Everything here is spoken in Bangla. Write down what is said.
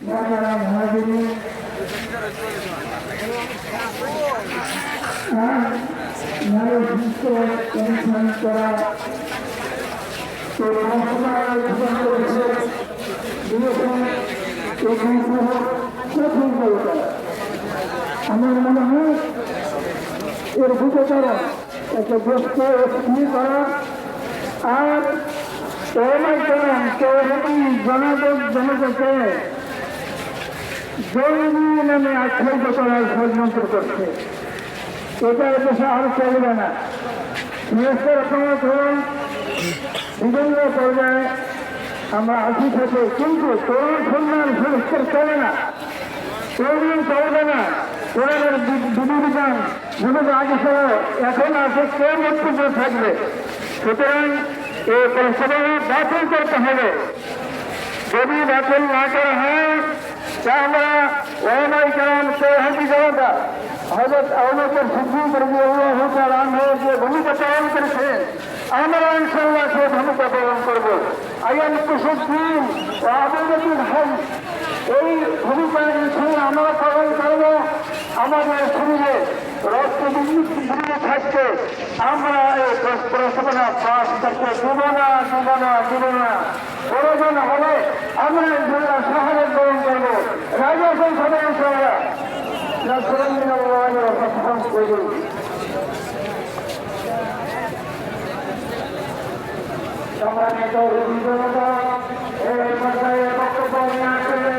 যারা মহাজনী আর নারী সুস্থ অনুষ্ঠান করা তো রহস্যময় জীবন করেছে বিবেচন এবং প্রথম কবিতা আমার মনে হয় এর ভিতর একটা ব্যস্ত স্থির করা আর ওমাই করেন কেউটি জনাদেব জনতাকে জৈবী নামে আখ্যায়িত করার ষড়যন্ত্র করছে। এটা দেশে আর চলবে না দেশের ক্ষমতা বিভিন্ন পর্যায়ে আমরা আছি থেকে। কিন্তু তরুণ সন্ধান সুরক্ষার চলে না। তরুণ চলবে না ওনাদের বিধিবিধান যেগুলো আগে ছিল এখন আছে কে মৃত্যুতে থাকবে, সুতরাং এই প্রস্তাবনা বাতিল করতে হবে। যদি বাতিল না করা হয় তাহলে ওমাই কারণ সৌহাদি জনতা, হজরত আহমদের সিদ্দিক রবি আল্লাহ তাআলা যে ভূমিকা পালন করেছে আমরা ইনশাল্লাহ সে ভূমিকা পালন করব। আয়ান কুসুদ্দিন ও আবুল হাই এই ভূমিকা ইনশাল্লাহ আমরা পালন করব। আমাদের শরীরে রক্ত বিদ্যুৎ থাকতে আমরা এই প্রস্তাবনা পাশ করতে দেব না দেব না দেব না। উন্নয়ন হবে, আমরা ইনশাল্লাহ সাহায্য গ্রহণ করব। রাজস্থান সভা সম্মানিত রবীন্দ্রনাথ এই পর্যায়ে বক্তব্য নিয়ে আসলে